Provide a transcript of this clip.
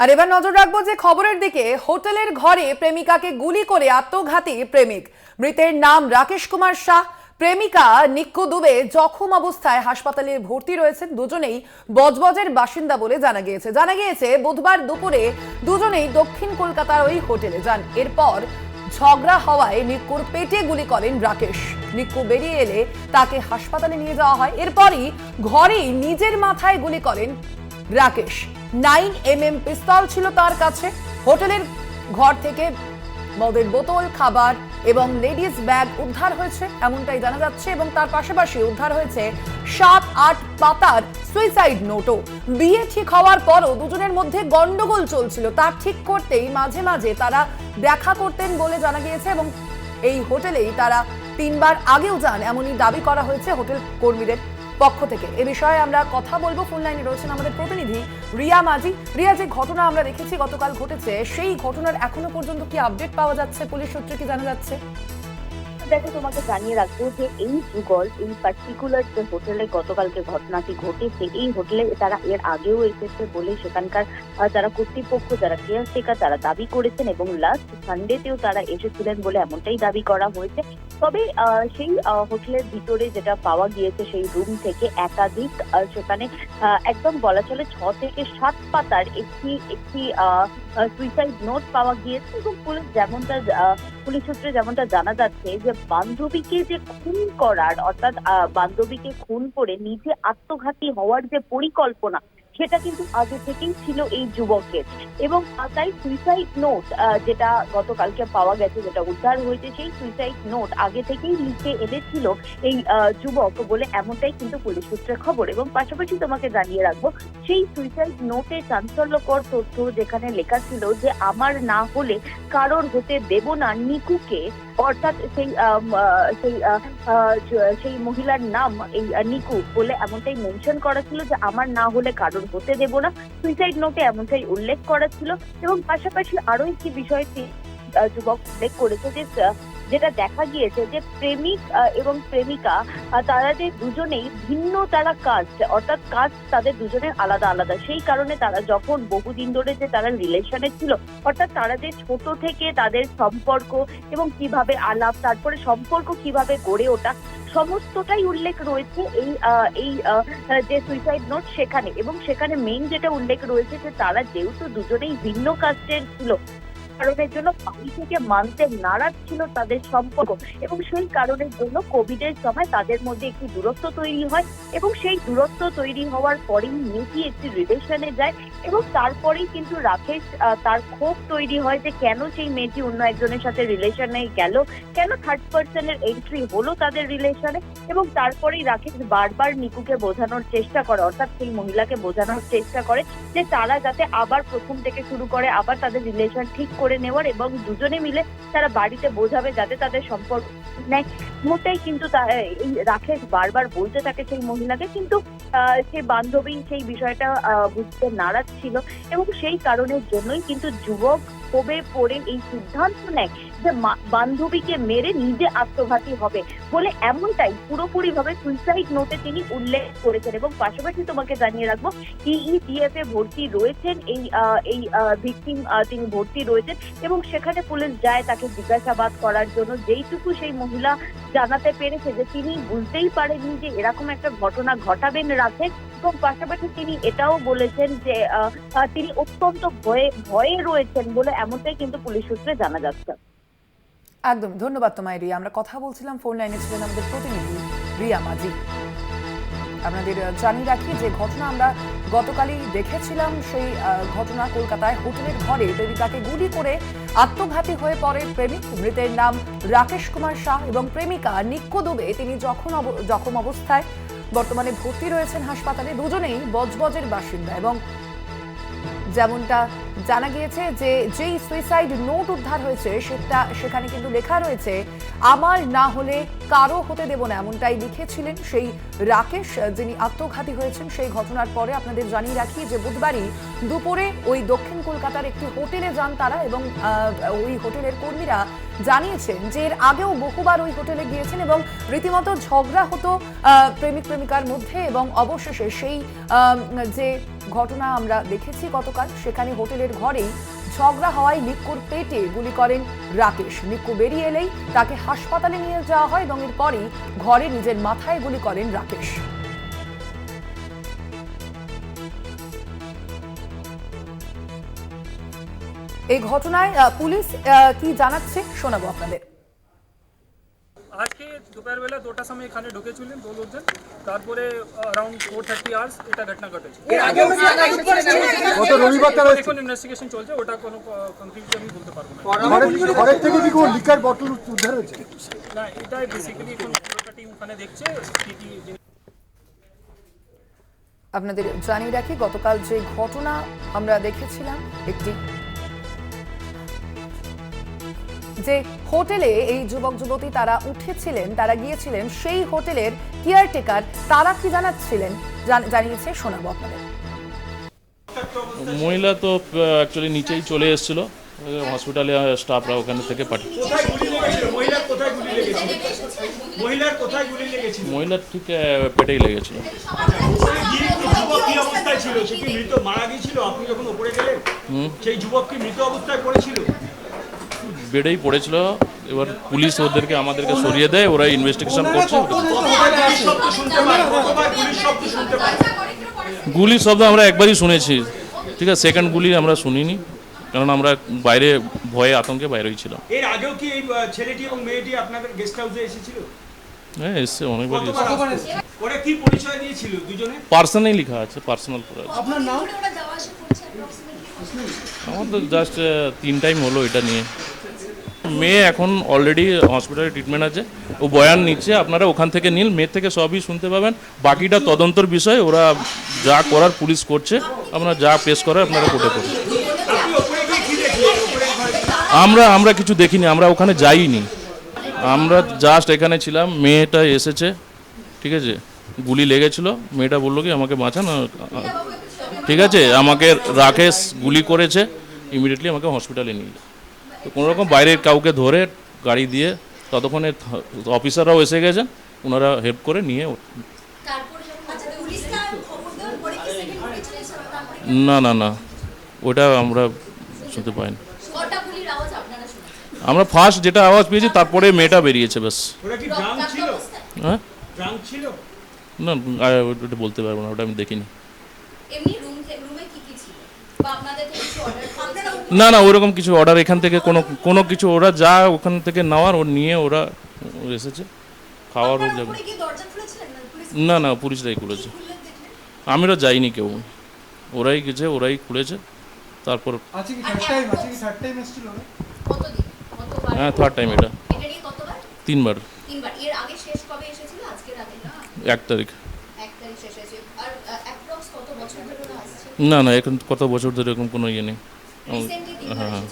আর এবার নজর রাখব যে খবরের দিকে, হোটেলের ঘরে প্রেমিকাকে গুলি করে আত্মঘাতী প্রেমিক। মৃতের নাম রাকেশ কুমার শাহ। প্রেমিকা নিক্কু দুবে জখম অবস্থায় হাসপাতালে ভর্তি রয়েছেন দুজনেই বজবজের বাসিন্দা বলে জানা গিয়েছে। জানা গিয়েছে, বুধবার দুপুরে দুজনেই দক্ষিণ কলকাতার ওই হোটেলে যান। এরপর ঝগড়া হওয়ায় নিক্কুর পেটে গুলি করেন রাকেশ। নিক্কু বেরিয়ে এলে তাকে হাসপাতালে নিয়ে যাওয়া হয়। এরপরই ঘরেই নিজের মাথায় গুলি করেন Rakesh. Nine M M pistol ছিল তার কাছে। হোটেলের ঘর থেকে মদের বোতল, খাবার এবং লেডিস ব্যাগ উদ্ধার হয়েছে, এমনটাই জানা যাচ্ছে এবং তার পাশাপাশি উদ্ধার হয়েছে সাত আট পাতার সুইসাইড নোটও বিয়ে ঠিক হওয়ার পরও দুজনের মধ্যে গন্ডগোল চলছিল। তা ঠিক করতেই মাঝে মাঝে তারা দেখা করতেন বলে জানা গিয়েছে এবং এই হোটেলেই তারা তিনবার আগেও যান, এমনই দাবি করা হয়েছে হোটেল কর্মীদের। পক্ষ থেকে। এ বিষয়ে আমরা কথা বলব। ফোন লাইনে রয়েছেন আমাদের প্রতিনিধি রিয়া মাঝি। রিয়া, যে ঘটনা আমরা দেখেছি গতকাল ঘটেছে, সেই ঘটনার এখনও পর্যন্ত কি আপডেট পাওয়া যাচ্ছে? পুলিশ সূত্রে কি জানা যাচ্ছে? দেখো, তোমাকে জানিয়ে রাখব যে এই যুগল, এই পার্টিকুলার যে হোটেলে গতকালকে ঘটনাটি ঘটেছে, এই হোটেলে তারা এর আগেও এসেছে বলে সেখানকার যারা কর্তৃপক্ষ, যারা কেয়ারটেকার তারা দাবি করেছেন এবং লাস্ট সানডেতেও তারা এসেছিলেন বলে এমনটাই দাবি করা হয়েছে। তবে সেই হোটেলের ভিতরে যেটা পাওয়া গিয়েছে সেই রুম থেকে একাধিক সেখানে একদম বলা চলে ছ থেকে সাত পাতার একটি একটি সুইসাইড নোট পাওয়া গিয়েছে এবং পুলিশ যেমনটা পুলিশ সূত্রে যেমনটা জানা যাচ্ছে যে বান্ধবীকে যে খুন করার, অর্থাৎ বান্ধবীকে খুন করে নিজে আত্মঘাতী হওয়ার যে পরিকল্পনা সেটা কিন্তু আগে থেকেই ছিল এই যুবকের। এবং তাই সুইসাইড নোট যেটা গতকালকে পাওয়া গেছে, যেটা উদ্ধার হয়েছে, সেই সুইসাইড নোট আগে থেকেই লিখে এনেছিল এই যুবক বলে এমনটাই কিন্তু পুলিশ সূত্রে খবর। এবং পাশাপাশি তোমাকে জানিয়ে রাখব, সেই সুইসাইড নোটে চাঞ্চল্যকর তথ্য যেখানে লেখা ছিল যে, আমার না হলে কারোর হতে দেব না নিকুকে অর্থাৎ সেই সেই সেই মহিলার নাম এই নিকু বলে এমনটাই মেনশন করা ছিল যে আমার না হলে কারোর হতে দেব না। সুইসাইড নোটে এমনটাই উল্লেখ করা ছিল এবং পাশাপাশি আরও একটি বিষয়টি যুবক উল্লেখ করেছে যে যেটা দেখা গিয়েছে যে প্রেমিক এবং প্রেমিকা তারা যে দুজনেই ভিন্ন তারা কাজ অর্থাৎ কাজ তাদের দুজনের আলাদা আলাদা। সেই কারণে তারা যখন বহুদিন ধরে যে তারা রিলেশনে ছিল, অর্থাৎ তারা যে ছোট থেকে তাদের সম্পর্ক এবং কীভাবে আলাপ, তারপরে সম্পর্ক কীভাবে গড়ে ওঠা, সমস্তটাই উল্লেখ রয়েছে এই এই যে সুইসাইড নোট সেখানে। এবং সেখানে মেইন যেটা উল্লেখ রয়েছে যে তারা যেহেতু দুজনেই ভিন্ন কাস্টের ছিল কারণের জন্য বাড়ি থেকে মানতে নারাজ ছিল তাদের সম্পর্ক এবং সেই কারণের জন্য কোভিডের সময় তাদের মধ্যে একটি দূরত্ব তৈরি হয় এবং সেই দূরত্ব তৈরি হওয়ার পরেই মেয়েটি একটি রিলেশনে যায় এবং তারপরেই কিন্তু রাকেশ তার ক্ষোভ তৈরি হয় যে কেন সেই মেয়েটি অন্য একজনের সাথে রিলেশনে গেল? কেন থার্ড পার্সনের এন্ট্রি হলো তাদের রিলেশনে? এবং তারপরেই রাকেশ বারবার নিকুকে বোঝানোর চেষ্টা করে, অর্থাৎ সেই মহিলাকে বোঝানোর চেষ্টা করে যে তারা যাতে আবার প্রথম থেকে শুরু করে, আবার তাদের রিলেশন ঠিক করে নেওয়ার এবং দুজনে মিলে তারা বাড়িতে বোঝাবে যাতে তাদের সম্পর্ক নেয়। মোটাই কিন্তু এই রাকেশ বারবার বলতে থাকে সেই মহিলাকে কিন্তু আহ, সে বান্ধবী সেই বিষয়টা বুঝতে নারাজ ছিল এবং সেই কারণের জন্যই কিন্তু যুবক ক্ষোভে পড়ে এই সিদ্ধান্ত নেয়। মা- বান্ধবীকে মেরে নিজে আত্মঘাতী হবে বলে এমনটাই পুরোপুরি ভাবে সুইসাইড নোটে তিনি উল্লেখ করেছেন এবং পাশাপাশি তোমাকে জানিয়ে রাখব ইইটিএফ এ ভর্তি রয়েছেন এই এই ভিকটিম তিনি ভর্তি রয়েছেন এবং সেখানে পুলিশ যায় তাকে জিজ্ঞাসাবাদ করার জন্য। যেইটুকু সেই মহিলা জানাতে পেরেছে যে তিনি বুঝতেই পারেননি যে এরকম একটা ঘটনা ঘটাবেন রাতে এবং পাশাপাশি তিনি এটাও বলেছেন যে তিনি অত্যন্ত ভয়ে ভয়ে রয়েছেন বলে এমনটাই কিন্তু পুলিশ সূত্রে জানা যাচ্ছে। একদম, ধন্যবাদ তোমায়, রিয়া। আমরা কথা বলছিলাম ফোন লাইনে ছিলেন আমাদের প্রতিনিধি রিয়া মাঝি। আপনাদের জানিয়ে রাখি যে ঘটনা আমরা গতকালই দেখেছিলাম। সেই ঘটনা কলকাতায় হোটেলের ঘরে প্রেমিকাকে গুলি করে আত্মঘাতী হয়ে পড়ে প্রেমিক। মৃতের নাম রাকেশ কুমার শাহ এবং প্রেমিকা নিক্কো দুবে। তিনি যখন জখম অবস্থায় বর্তমানে ভর্তি রয়েছেন হাসপাতালে, দুজনেই বজবজের বাসিন্দা এবং যেমনটা জানা গিয়েছে যে যেই সুইসাইড নোট উদ্ধার হয়েছে, সেটা সেখানে কিন্তু লেখা রয়েছে, আমার না হলে কারও হতে দেব না। এমনটাই লিখেছিলেন সেই রাকেশ, যিনি আত্মঘাতী হয়েছেন। সেই ঘটনার পরে আপনাদের জানিয়ে রাখি যে বুধবারই দুপুরে ওই দক্ষিণ কলকাতার একটি হোটেলে যান তারা এবং ওই হোটেলের কর্মীরা জানিয়েছেন যে এর আগেও বহুবার ওই হোটেলে গিয়েছেন এবং রীতিমতো ঝগড়া হতো প্রেমিক প্রেমিকার মধ্যে এবং অবশেষে সেই যে ঘটনা আমরা দেখেছি গতকাল, সেখানে হোটেলের ঘরেই ঝগড়া হওয়ায় নিক্কুর পেটে গুলি করেন রাকেশ। নিক্কু বেরিয়ে এলেই তাকে হাসপাতালে নিয়ে যাওয়া হয় এবং এরপরই ঘরে নিজের মাথায় গুলি করেন রাকেশ। এই ঘটনায় পুলিশ কি জানাচ্ছে শোনাবো আপনাদের। দুপুরবেলা সময় এখানে ঢুকেছিলেন দু লোকজন তারপরে অ্যারাউন্ড ফোর থার্টি আওয়ার্স এটা ঘটনা ঘটেছে। গত রবিবার তারা এখন ইনভেস্টিগেশন চলছে ওটা কোনো কনক্রিট আমি বলতে পারব না। ঘরের থেকে কি কোনো লিকার বটল উদ্ধার হয়েছে? না এটাই বেসিক্যালি এখন পুরোটা টিম ওখানে দেখছে কি কি আপনাদের জানিয়ে রাখি গতকাল যে ঘটনা আমরা দেখেছিলাম একটি যে হোটেলে এই যুবক যুবতী তারা উঠেছিলেন তারা গিয়েছিলেন সেই হোটেলের কেয়ারটেকার তারা কি জানাচ্ছিলেন? জানিয়েছে শোনাবো আপনাদের। মহিলা তো অ্যাকচুয়ালি নিচেই চলে এসেছিল। হসপিটালে স্টাফরা ওখানে থেকে পাঠিয়ে মহিলার কোথায় গুলি লেগেছিল? মহিলার কোথায় গুলি লেগেছিল? মহিলার ঠিক পেটেই লেগেছিল। ওখানে গিয়ে কি যুবক কি অবস্থায় ছিল? সে কি মৃত মারা গিয়েছিল? আপনি যখন উপরে গেলেন সেই যুবক কি মৃত অবস্থায় পড়েছিল? বেডেই পড়েছিল। এবার পুলিশ ওদেরকে আমাদেরকে সরিয়ে দেয় ওরা ইনভেস্টিগেশন করছে। গুলির শব্দ আমরা একবারই শুনেছি। ঠিক আছে সেকেন্ড গুলি আমরা শুনিনি কারণ আমরা বাইরে ভয়ে আতঙ্কে বাইরেই ছিলাম। এর আগেও কি এই ছেলেটি এবং মেয়েটি আপনাদের গেস্ট হাউসে এসেছিল? হ্যাঁ এসছে অনেকবারই কতবার ওরা কি পরিচয় দিয়েছিল দুজনে? পার্সোনালি লেখা আছে পার্সোনাল করে আছে। আপনার নাম? আমার তো জাস্ট তিন টাইম হলো এটা নিয়ে। মেয়ে এখন অলরেডি হসপিটালে ট্রিটমেন্ট আছে। ও বয়ান নিচ্ছে, আপনারা ওখান থেকে নিন, মেয়ের থেকে সবই শুনতে পাবেন। বাকিটা তদন্তর বিষয়, ওরা যা করার পুলিশ করছে আপনারা যা পেশ করার আপনারা কোর্টে করুন। আমরা আমরা কিছু দেখিনি, আমরা ওখানে যাইনি। আমরা জাস্ট এখানে ছিলাম, মেয়েটা এসেছে, ঠিক আছে? গুলি লেগেছিল, মেয়েটা বলল কি, আমাকে বাঁচান ঠিক আছে? আমাকে রাকেশ গুলি করেছে ইমিডিয়েটলি আমাকে হসপিটালে নিয়ে যায় তো কোনো রকম বাইরের কাউকে ধরে গাড়ি দিয়ে ততক্ষণে অফিসাররাও এসে গেছেন ওনারা হেল্প করে নিয়ে তারপরে না না না ওটা আমরা শুনতে পাইনি। কটা গুলির আওয়াজ আপনারা শুনেছেন? আমরা ফার্স্ট যেটা আওয়াজ পেয়েছি তারপরে মেয়েটা বেরিয়েছে ব্যাস। হ্যাঁ? না বলতে পারব না ওটা আমি দেখিনি এমনি রুম রুমে কি কি ছিল বা আপনাদের থেকে কিছু অর্ডার আপনারা না না ওরকম কিছু অর্ডার এখান থেকে কোনো কোনো কিছু ওরা যা ওখান থেকে নেওয়ার ও নিয়ে ওরা এসেছে। খাওয়ার ও যাবে না? না না পুলিশরাই খুলেছে। আমরা যাইনি কেউ। ওরাই গেছে ওরাই খুলেছে। তারপর আছে কি থার্ড টাইম আছে কি থার্ড টাইম এসেছিল ওরা? কতদিন? কতবার? হ্যাঁ থার্ড টাইম এটা। তিনবার। তিনবার। এর আগে শেষ কবে এসেছিল? আজকে রাতে না? এক তারিখ। এক তারিখ শেষ হয়েছে। আর অ্যাপ্রক্স কত বছর ধরে ওরা আসছে? না না এখন কত বছর ধরে এরকম কোনো ইয়ে নেই। 我看